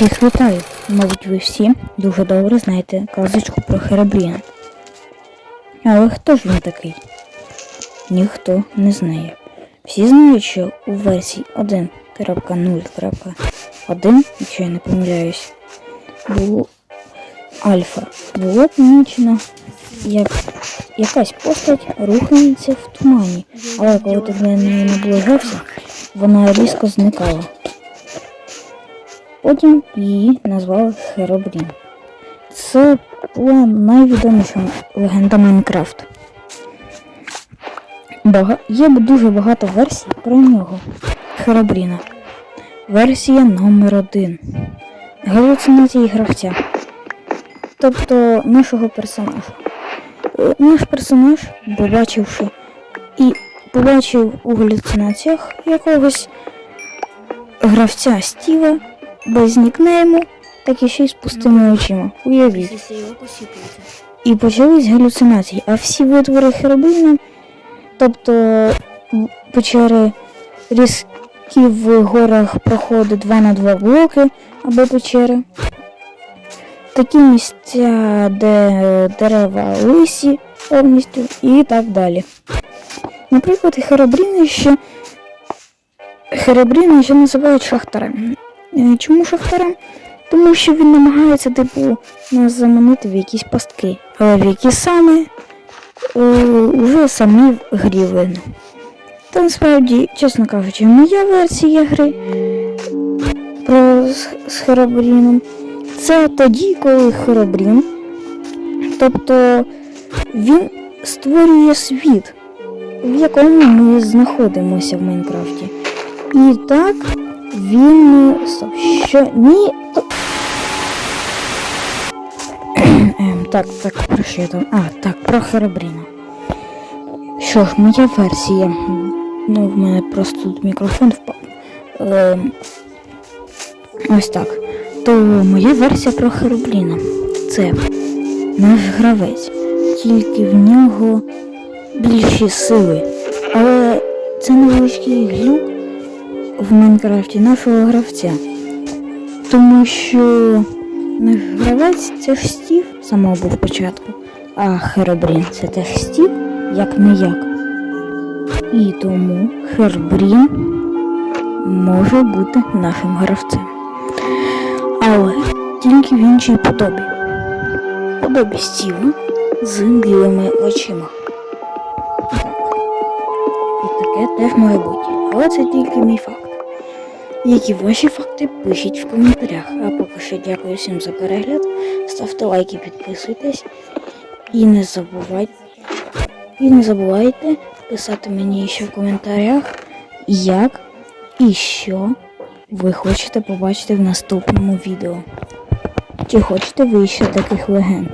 Всіх вітаю! Мабуть, ви всі дуже добре знаєте казочку про Херабріна. Але хто ж він такий? Ніхто не знає. Всі знають, що у версії 1.0.1, якщо я не помиляюсь, було альфа. Було помічено, як якась постать рухається в тумані, але коли ти до неї наближався, вона різко зникала. Потім її назвали Херобрін. Це була найвідоміша легенда Майнкрафт. Бага... Є дуже багато версій про нього. Херобріна. Версія номер один. Галюцинації гравця. Тобто нашого персонажа. Е, Наш персонаж, побачивши і побачив у галюцинаціях якогось гравця Стіва без нікнейму, так і ще й з пустими очима. Уявіть. І почались галюцинації, а всі витвори Херобріна, тобто печери різкі в горах проходи 2 на 2 блоки або печери. Такі місця, де дерева лисі повністю і так далі. Наприклад, Херобріни ще Херобріни ще називають шахтарем. Е, Чому шахтарем? Тому що він намагається, типу, нас заманити в якісь пастки. Але в які саме вже самі в грі видно. Та насправді, чесно кажучи, моя версія гри про з Херобріном це тоді, коли Херобрін, тобто він створює світ, в якому ми знаходимося в Майнкрафті. І так він е, стоп, що ні. Ем, так, так, про що я там? А, так, про Херобріна. Що ж, моя версія. Ну, в мене просто тут мікрофон впав. Ем, ось так. То моя версія про Херобріна. Це наш гравець. Тільки в нього більші сили. Але це невеличкий глюк в Майнкрафті нашого гравця. Тому що наш гравець це ж Стів самого був початку, а Херобрін це теж Стів, як не як. І тому Херобрін може бути нашим гравцем. Але тільки в іншій подобі. Подобі Стіва з білими очима. Так. І таке теж може бути. Але це тільки мій факт. Які ваші факти пишіть в коментарях. А поки що дякую всім за перегляд. Ставте лайки, підписуйтесь. І не забувайте. І не забувайте писати мені ще в коментарях, як і що ви хочете побачити в наступному відео. Чи хочете ви ще таких легенд?